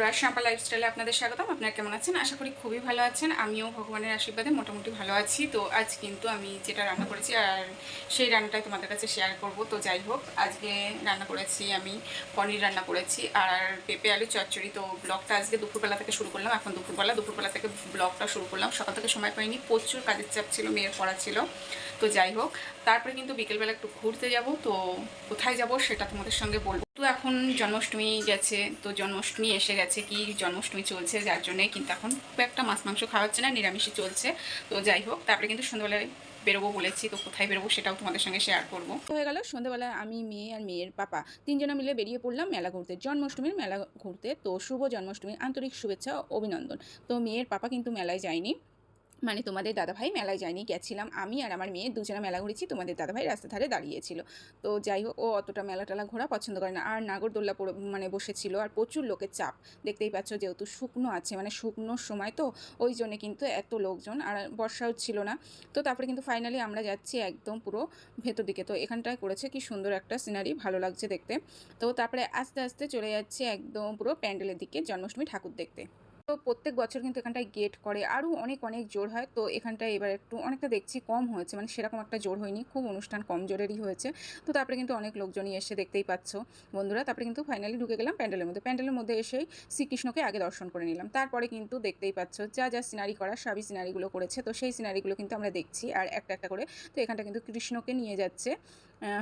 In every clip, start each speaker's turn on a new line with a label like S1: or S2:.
S1: বন্ধুরা শ্যাম্পা লাইফস্টাইলে আপনাদের স্বাগতম। আপনারা কেমন আছেন? আশা করি খুবই ভালো আছেন। আমিও ভগবানের আশীর্বাদে মোটামুটি ভালো আছি। তো আজ কিন্তু আমি যেটা রান্না করেছি, আর সেই রান্নাটাই তোমাদের কাছে শেয়ার করব। তো যাই হোক, আজকে রান্না করেছি আমি, পনির রান্না করেছি, আর পেঁপে, আলু, চচ্চড়ি। তো ব্লগটা আজকে দুপুরবেলা থেকে শুরু করলাম। এখন দুপুরবেলা দুপুরবেলা থেকে ব্লগটা শুরু করলাম। সকাল থেকে সময় পাইনি, প্রচুর কাজের চাপ ছিল, মেয়ের পড়া ছিল। তো যাই হোক, তারপরে কিন্তু বিকেলবেলা একটু ঘুরতে যাব। তো কোথায় যাব সেটা তোমাদের সঙ্গে বলব। তো এখন জন্মাষ্টমী গেছে, তো জন্মাষ্টমী এসে গেছে কি জন্মাষ্টমী চলছে যার জন্যে কিন্তু এখন খুব একটা মাছ মাংস খাওয়া হচ্ছে না, নিরামিষই চলছে। তো যাই হোক, তারপরে কিন্তু সন্ধ্যাবেলায় বেরোবো বলেছি, তো কোথায় বেরোবো সেটাও তোমাদের সঙ্গে শেয়ার করব।
S2: হয়ে গেল সন্ধ্যাবেলায় আমি, মেয়ে আর মেয়ের পাপা। তিনজনে মিলে বেরিয়ে পড়লাম মেলা ঘুরতে। জন্মাষ্টমীর মেলা ঘুরতে, তো শুভ জন্মাষ্টমীর আন্তরিক শুভেচ্ছা অভিনন্দন। তো মেয়ের পাপা কিন্তু মেলায় যায়নি। মানে তোমাদের দাদাভাই মেলায় যায়নি, গেছিলাম আমি আর আমার মেয়ে দুজনে মেলা ঘুরেছি, তোমাদের দাদাভাই রাস্তা ধারে দাঁড়িয়েছিল। তো যাই হোক, ও অতটা মেলা টেলা ঘোরা পছন্দ করে না। আর নাগরদোল্লা মানে বসেছিল আর প্রচুর লোকের চাপ। দেখতেই পাচ্ছ যেহেতু শুকনো আছে মানে শুকনোর সময় তো ওই জন্যে কিন্তু এত লোকজন আর বর্ষাও ছিল না। তো তারপরে কিন্তু ফাইনালি আমরা যাচ্ছি একদম পুরো ভেতর দিকে। তো এখানটায় করেছে কি সুন্দর একটা সিনারি ভালো লাগছে দেখতে। তো তারপরে আস্তে আস্তে চলে যাচ্ছে একদম পুরো প্যান্ডেলের দিকে, জন্মাষ্টমী ঠাকুর দেখতে। তো প্রত্যেক বছর কিন্তু এখানটায় গেট করে। আরও অনেক অনেক জোর হয়। তো এখানটায় এবার একটু অনেকটা দেখছি কম হয়েছে। মানে সেরকম একটা জোর হয়নি। খুব অনুষ্ঠান কম জোরেরই হয়েছে। তো তারপরে কিন্তু অনেক লোকজনই এসে দেখতেই পাচ্ছ বন্ধুরা। তারপরে কিন্তু ফাইনালি ঢুকে গেলাম প্যান্ডেলের মধ্যে। প্যান্ডেলের মধ্যে এসেই শ্রীকৃষ্ণকে আগে দর্শন করে নিলাম। তারপরে কিন্তু দেখতেই পাচ্ছ যা যা সিনারি করা, সবই সিনারিগুলো করেছে। তো সেই সিনারিগুলো কিন্তু আমরা দেখছি। আর একটা একটা করে তো এখানটা কিন্তু কৃষ্ণকে নিয়ে যাচ্ছে।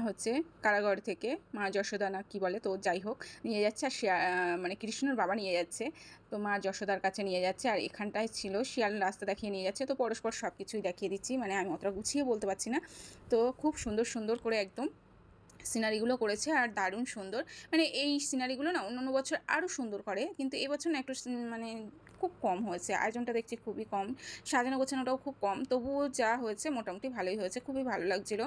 S2: হচ্ছে কারাগর থেকে মা যশোদা না কী বলে তো যাই হোক, নিয়ে যাচ্ছে আর মানে কৃষ্ণর বাবা নিয়ে যাচ্ছে। তো মা যশোদার কাছে নিয়ে যাচ্ছে আর এখানটায় ছিল, শিয়াল রাস্তা দেখিয়ে নিয়ে যাচ্ছে। তো পরস্পর সব কিছুই দেখিয়ে দিচ্ছি মানে আমি অতটা গুছিয়ে বলতে পারছি না। তো খুব সুন্দর সুন্দর করে একদম সিনারিগুলো করেছে আর দারুণ সুন্দর। মানে এই সিনারিগুলো না অন্য অন্য বছর আরও সুন্দর করে, কিন্তু এবছর না একটু মানে খুব কম হয়েছে। আয়োজনটা দেখছি খুবই কম, সাজানো গোছানোটাও খুব কম। তবুও যা হয়েছে মোটামুটি ভালোই হয়েছে, খুবই ভালো লাগছিল।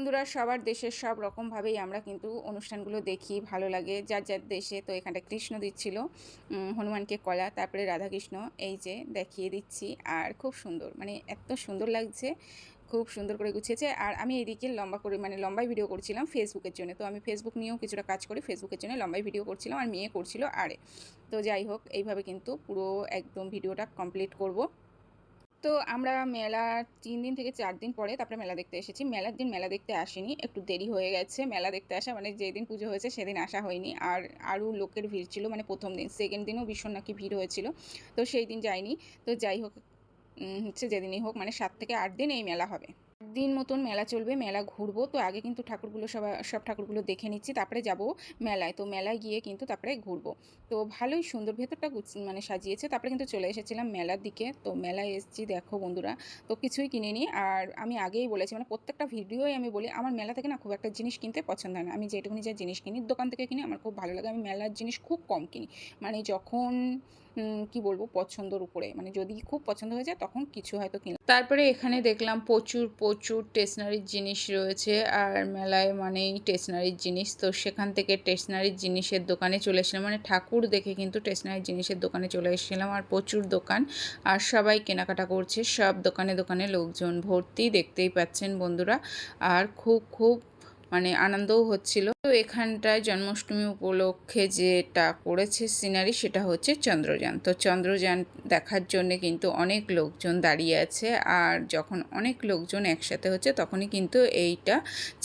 S2: বন্ধুরা, সবার দেশের সব রকমভাবেই আমরা কিন্তু অনুষ্ঠানগুলো দেখি, ভালো লাগে। যার যার দেশে তো এখানটা কৃষ্ণ দিচ্ছিল হনুমানকে কলা, তারপরে রাধাকৃষ্ণ, এই যে দেখিয়ে দিচ্ছি। আর খুব সুন্দর মানে এত সুন্দর লাগছে, খুব সুন্দর করে গুছিয়েছে। আর আমি এদিকে লম্বা করে মানে লম্বাই ভিডিও করছিলাম ফেসবুকের জন্য। তো আমি ফেসবুক নিয়েও কিছুটা কাজ করি ফেসবুকের জন্য লম্বাই ভিডিও করছিলাম আর মেয়ে করছিল আরে। তো যাই হোক, এইভাবে কিন্তু পুরো একদম ভিডিওটা কমপ্লিট করব। তো আমরা মেলা তিন দিন থেকে চার দিন পরে তারপরে মেলা দেখতে এসেছি। মেলার দিন মেলা দেখতে আসিনি, একটু দেরি হয়ে গেছে। মেলা দেখতে আসা মানে যেদিন পুজো হয়েছে সেদিন আসা হয়নি। আর আরও লোকের ভিড় ছিল মানে প্রথম দিন সেকেন্ড দিনও ভীষণ নাকি ভিড় হয়েছিল। তো সেই দিন যাইনি। তো যাই হোক হচ্ছে যেদিনই হোক মানে সাত থেকে আট দিন এই মেলা হবে। দিন মতন মেলা চলবে, মেলা ঘুরবো। তো আগে কিন্তু ঠাকুরগুলো সব সব ঠাকুরগুলো দেখে নিচ্ছি, তারপরে যাব মেলায়। তো মেলায় গিয়ে কিন্তু তারপরে ঘুরবো। তো ভালোই সুন্দর ভেতরটা মানে সাজিয়েছে। তারপরে কিন্তু চলে এসেছিলাম মেলার দিকে। তো মেলায় এসেছি, দেখো বন্ধুরা। তো কিছুই কিনিনি। আর আমি আগেই বলেছি মানে প্রত্যেকটা ভিডিওই আমি বলি, আমার মেলা থেকে না খুব একটা জিনিস কিনতে পছন্দ হয় না। আমি যেটুকুনি যা জিনিস কিনি, দোকান থেকে কিনি, আমার খুব ভালো লাগে। আমি মেলার জিনিস খুব কম কিনি। মানে যখন কি বলব, পছন্দর উপরে। মানে যদি খুব পছন্দ হয়ে যায়, তখন কিছু হয়তো কিনলাম তারপরে এখানে দেখলাম প্রচুর প্রচুর স্টেশনারির জিনিস রয়েছে। আর মেলায় মানেই স্টেশনারির জিনিস। তো সেখান থেকে স্টেশনারির জিনিসের দোকানে চলে এসেছিলাম। মানে ঠাকুর দেখে কিন্তু স্টেশনারির জিনিসের দোকানে চলে এসেছিলাম। আর প্রচুর দোকান। আর সবাই কেনাকাটা করছে। সব দোকানে দোকানে লোকজন ভর্তি দেখতেই পাচ্ছেন বন্ধুরা। আর খুব খুব মানে আনন্দও হচ্ছিল। তো এখানটায় জন্মাষ্টমী উপলক্ষে যেটা করেছে সিনারি সেটা হচ্ছে চন্দ্রযান। তো চন্দ্রযান দেখার জন্য কিন্তু অনেক লোকজন দাঁড়িয়ে আছে আর যখন অনেক লোকজন একসাথে হচ্ছে তখনই কিন্তু এইটা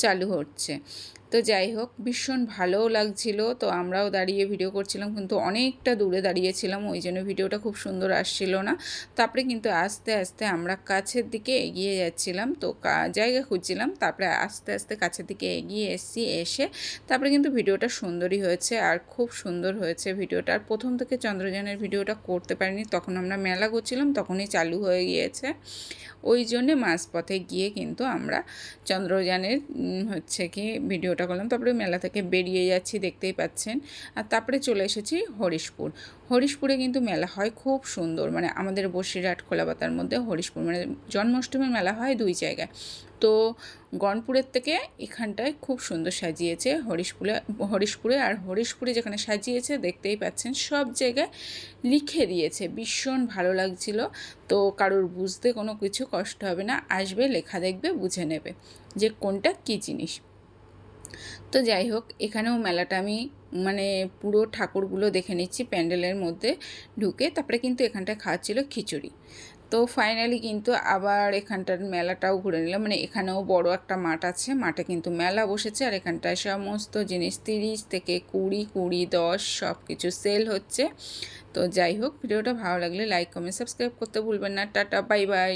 S2: চালু হচ্ছে। তো যাই হোক, ভীষণ ভালোও লাগছিল। তো আমরাও দাঁড়িয়ে ভিডিও করছিলাম, কিন্তু অনেকটা দূরে দাঁড়িয়েছিলাম, ওই জন্য ভিডিওটা খুব সুন্দর আসছিল না। তারপরে কিন্তু আস্তে আস্তে আমরা কাছের দিকে এগিয়ে যাচ্ছিলাম, তো জায়গা খুঁজছিলাম, তারপরে আস্তে আস্তে কাছের দিকে এগিয়ে এসেছি, এসে তারপরে কিন্তু ভিডিওটা সুন্দরই হয়েছে, আর খুব সুন্দর হয়েছে ভিডিওটা আর প্রথম থেকে চন্দ্রযানের ভিডিওটা করতে পারিনি, তখন আমরা মেলা করছিলাম তখনই চালু হয়ে গিয়েছে। ওই জন্যে মাঝপথে গিয়ে কিন্তু আমরা চন্দ্রযানের হচ্ছে কি ভিডিওটা করলাম তারপরে মেলা থেকে বেরিয়ে যাচ্ছি, দেখতেই পাচ্ছেন। আর তারপরে চলে এসেছি হরিশপুর। হরিশপুরে কিন্তু মেলা হয় খুব সুন্দর। মানে আমাদের বসিরহাট খোলাপাতার মধ্যে হরিশপুর। মানে জন্মাষ্টমীর মেলা হয় দুই জায়গায়। তো গনপুরের থেকে এখানটায় খুব সুন্দর সাজিয়েছে হরিশপুরে হরিশপুরে। আর হরিশপুরে যেখানে সাজিয়েছে, দেখতেই পাচ্ছেন, সব জায়গায় লিখে দিয়েছে। ভীষণ ভালো লাগছিল। তো কারোর বুঝতে কোনো কিছু কষ্ট হবে না। আসবে, লেখা দেখবে, বুঝে নেবে যে কোনটা কী জিনিস। তো যাই হোক, এখানেও মেলাটা আমি মানে পুরো ঠাকুরগুলো দেখে নিচ্ছি প্যান্ডেলের মধ্যে ঢুকে। তারপরে কিন্তু এখানটায় খাওয়াচ্ছিল খিচুড়ি। তো ফাইনালি কিন্তু আবার এখানটার মেলাটাও ঘুরে নিলাম। মানে এখানেও বড় একটা মাঠ আছে। মাঠে কিন্তু মেলা বসেছে। আর এখানটায় সমস্ত জিনিস, তিরিশ থেকে কুড়ি কুড়ি, দশ সব কিছু সেল হচ্ছে। তো যাই হোক, ভিডিওটা ভালো লাগলে লাইক কমেন্ট সাবস্ক্রাইব করতে ভুলবেন না। Tata bye bye